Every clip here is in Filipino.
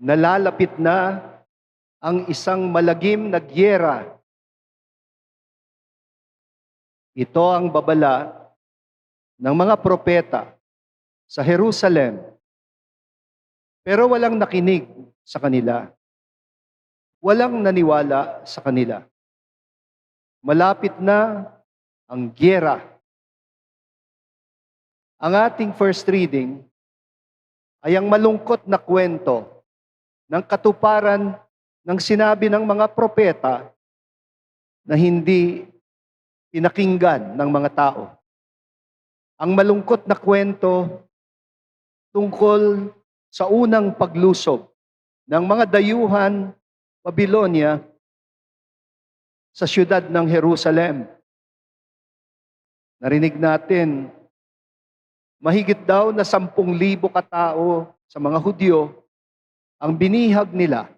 nalalapit na ang isang malagim na gyera. Ito ang babala ng mga propeta sa Jerusalem. Pero walang nakinig sa kanila. Walang naniwala sa kanila. Malapit na ang gyera. Ang ating first reading ay ang malungkot na kwento ng katuparan ng sinabi ng mga propeta na hindi pinakinggan ng mga tao. Ang malungkot na kwento tungkol sa unang paglusob ng mga dayuhan Babylonia sa siyudad ng Jerusalem. Narinig natin, mahigit daw na sampung libo katao sa mga Hudyo ang binihag nila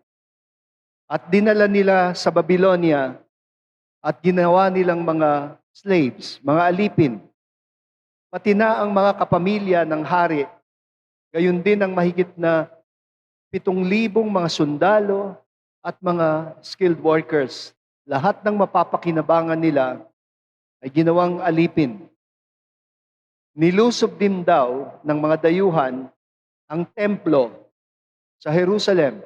at dinala nila sa Babylonia at ginawa nilang mga slaves, mga alipin. Pati na ang mga kapamilya ng hari, gayon din ang mahigit na pitong libong mga sundalo at mga skilled workers. Lahat ng mapapakinabangan nila ay ginawang alipin. Nilusob din daw ng mga dayuhan ang templo sa Jerusalem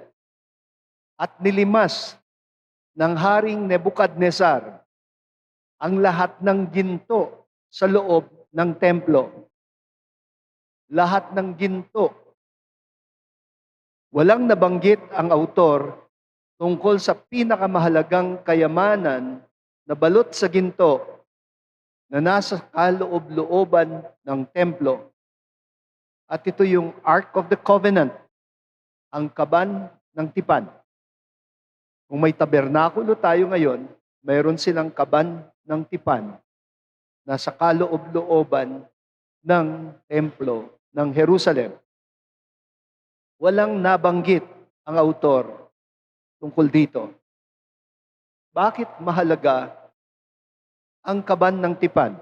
at nilimas ng Haring Nebukadnezar ang lahat ng ginto sa loob ng templo. Lahat ng ginto. Walang nabanggit ang autor tungkol sa pinakamahalagang kayamanan na balot sa ginto na nasa kaloob-looban ng templo. At ito yung Ark of the Covenant, ang kaban ng tipan. Kung may tabernakulo tayo ngayon, mayroon silang kaban ng tipan na sa kaloob-looban ng templo ng Jerusalem. Walang nabanggit ang autor tungkol dito. Bakit mahalaga ang kaban ng tipan?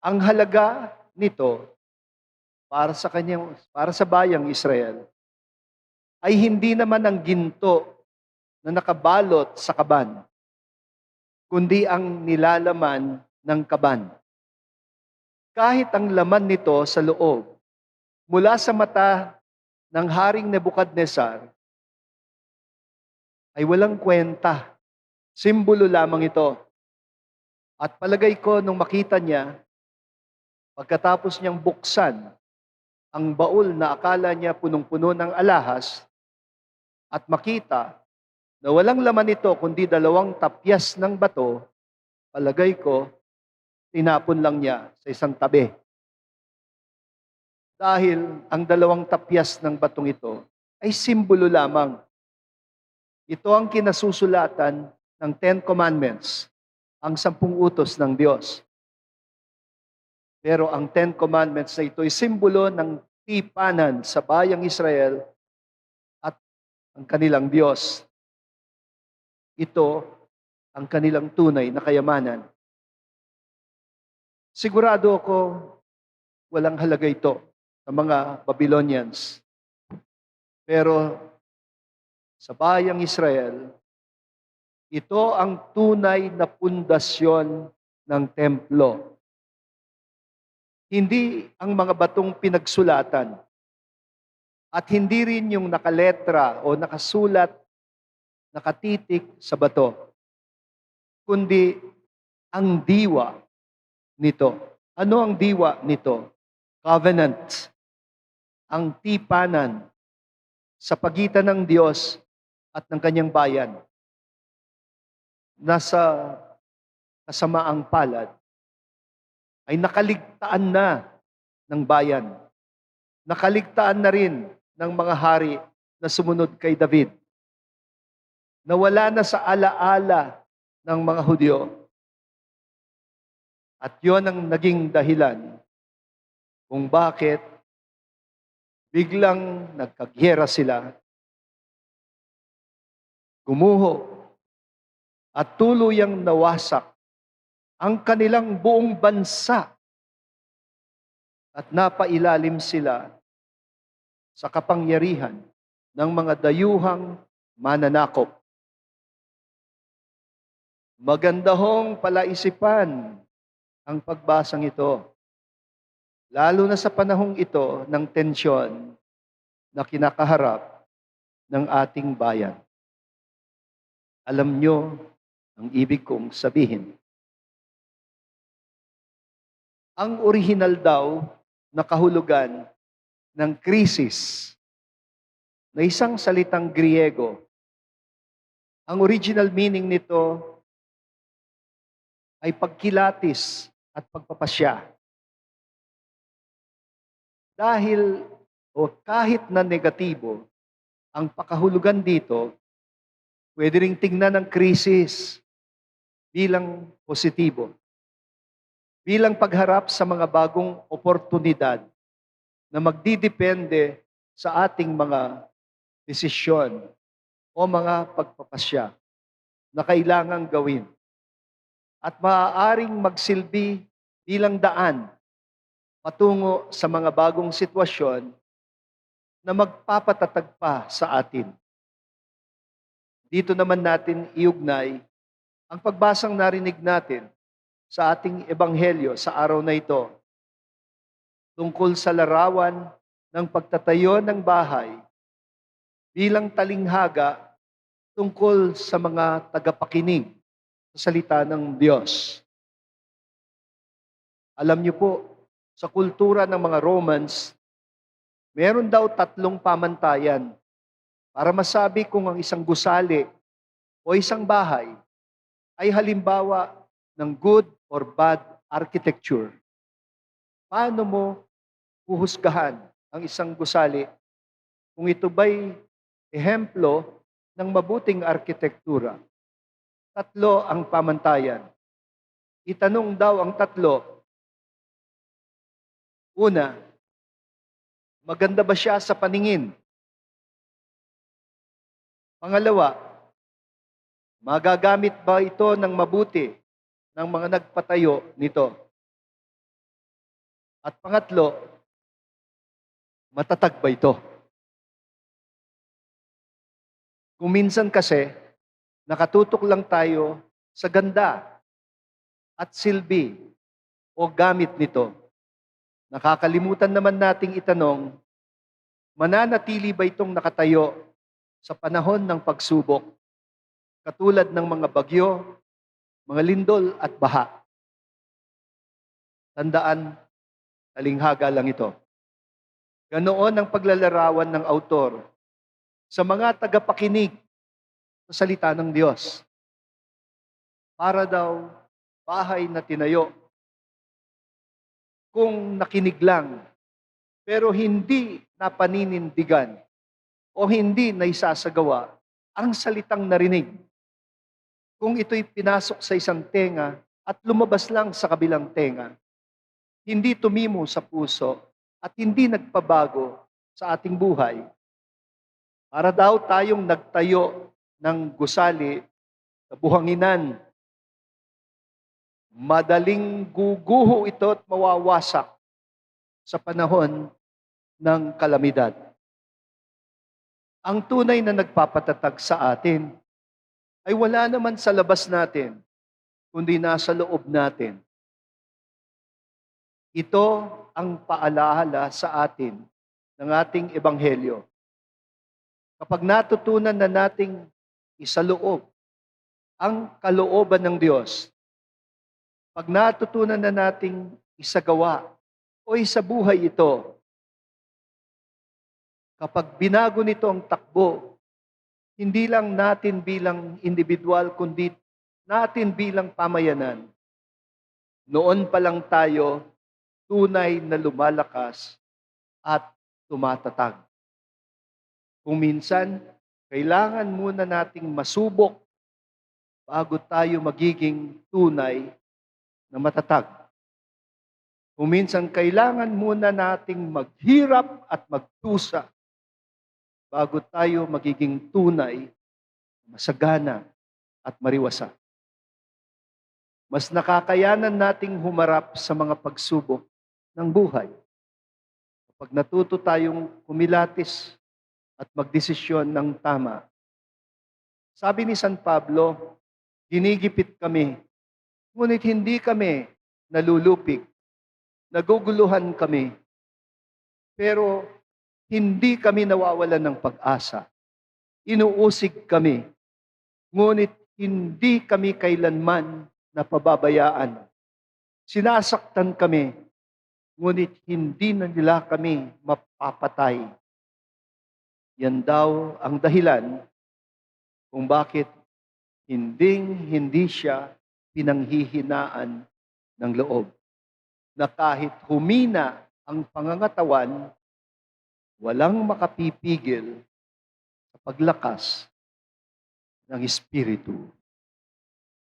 Ang halaga nito para sa kanyang para sa bayang Israel ay hindi naman ang ginto na nakabalot sa kaban, kundi ang nilalaman ng kaban. Kahit ang laman nito sa loob, mula sa mata ng Haring Nebukadnesar, ay walang kwenta. Simbolo lamang ito. At palagay ko, nung makita niya, pagkatapos niyang buksan ang baul na akala niya punong-puno ng alahas, at makita na walang laman ito kundi dalawang tapyas ng bato, palagay ko, tinapon lang niya sa isang tabi. Dahil ang dalawang tapyas ng batong ito ay simbolo lamang. Ito ang kinasusulatan ng Ten Commandments, ang sampung utos ng Diyos. Pero ang Ten Commandments na ito ay simbolo ng tipanan sa bayang Israel ang kanilang Diyos. Ito ang kanilang tunay na kayamanan. Sigurado ako walang halaga ito sa mga Babylonians. Pero sa bayang Israel, ito ang tunay na pundasyon ng templo. Hindi ang mga batong pinagsulatan at hindi rin yung nakaletra o nakasulat, nakatitik sa bato, kundi ang diwa nito. Ano ang diwa nito? Covenant. Ang tipanan sa pagitan ng Diyos at ng kanyang bayan. Nasa kasamaang palad ay nakaligtaan na ng bayan. Nakaligtaan na rin ng mga hari na sumunod kay David. Nawala na sa alaala ng mga Hudyo. At yon ang naging dahilan kung bakit biglang nagkagyera sila, gumuho, at tuluyang nawasak ang kanilang buong bansa at napailalim sila sa kapangyarihan ng mga dayuhang mananakop. Maganda palaisipan ang pagbasang ito, lalo na sa panahong ito ng tensyon na kinakaharap ng ating bayan. Alam nyo ang ibig kong sabihin. Ang original daw na kahulugan ng krisis na isang salitang Griego. Ang original meaning nito ay pagkilatis at pagpapasya. Dahil o kahit na negatibo, ang pakahulugan dito, pwede ring tingnan ng krisis bilang positibo. Bilang pagharap sa mga bagong oportunidad na magdidepende sa ating mga desisyon o mga pagpapasya na kailangang gawin at maaaring magsilbi bilang daan patungo sa mga bagong sitwasyon na magpapatatag pa sa atin. Dito naman natin iugnay ang pagbasang narinig natin sa ating ebanghelyo sa araw na ito tungkol sa larawan ng pagtatayo ng bahay bilang talinghaga tungkol sa mga tagapakinig sa salita ng Diyos. Alam niyo po, sa kultura ng mga Romans, meron daw tatlong pamantayan para masabi kung ang isang gusali o isang bahay ay halimbawa ng good or bad architecture. Paano mo uhusgahan ang isang gusali kung ito ba'y ehemplo ng mabuting arkitektura? Tatlo ang pamantayan. Itanong daw ang tatlo. Una, maganda ba siya sa paningin? Pangalawa, magagamit ba ito ng mabuti ng mga nagpatayo nito? At pangatlo, matatag ba ito? Kung minsan kasi, nakatutok lang tayo sa ganda at silbi o gamit nito. Nakakalimutan naman nating itanong, mananatili ba itong nakatayo sa panahon ng pagsubok, katulad ng mga bagyo, mga lindol at baha? Tandaan, talinghaga lang ito. Ganoon ang paglalarawan ng autor sa mga tagapakinig sa salita ng Diyos. Para daw bahay na tinayo kung nakinig lang, pero hindi napaninindigan o hindi naisasagawa ang salitang narinig. Kung ito'y pinasok sa isang tenga at lumabas lang sa kabilang tenga, hindi tumimo sa puso at hindi nagpabago sa ating buhay, para daw tayong nagtayo ng gusali sa buhanginan madaling guguho ito at mawawasak sa panahon ng kalamidad. Ang tunay na nagpapatatag sa atin ay wala naman sa labas natin, kundi nasa loob natin. Ito ang paalaala sa atin ng ating ebanghelyo. Kapag natutunan na nating isaloob ang kalooban ng Diyos, pag natutunan na nating isagawa o isabuhay ito, kapag binago nito ang takbo, hindi lang natin bilang individual, kundi natin bilang pamayanan, noon pa lang tayo tunay na lumalakas at tumatatag. Kung minsan, kailangan muna nating masubok bago tayo magiging tunay na matatag. Kung minsan kailangan muna nating maghirap at magtusa bago tayo magiging tunay, masagana at mariwasa. Mas nakakayanan nating humarap sa mga pagsubok ng buhay. Kapag natuto tayong kumilatis at magdesisyon ng tama. Sabi ni San Pablo, ginigipit kami, ngunit hindi kami nalulupig, naguguluhan kami, pero hindi kami nawawalan ng pag-asa. Inuusig kami, ngunit hindi kami kailanman napababayaan. Sinasaktan kami, ngunit hindi na nila kami mapapatay. Yan daw ang dahilan kung bakit hinding hindi siya pinanghihinaan ng loob. Na kahit humina ang pangangatawan, walang makapipigil sa paglakas ng Espiritu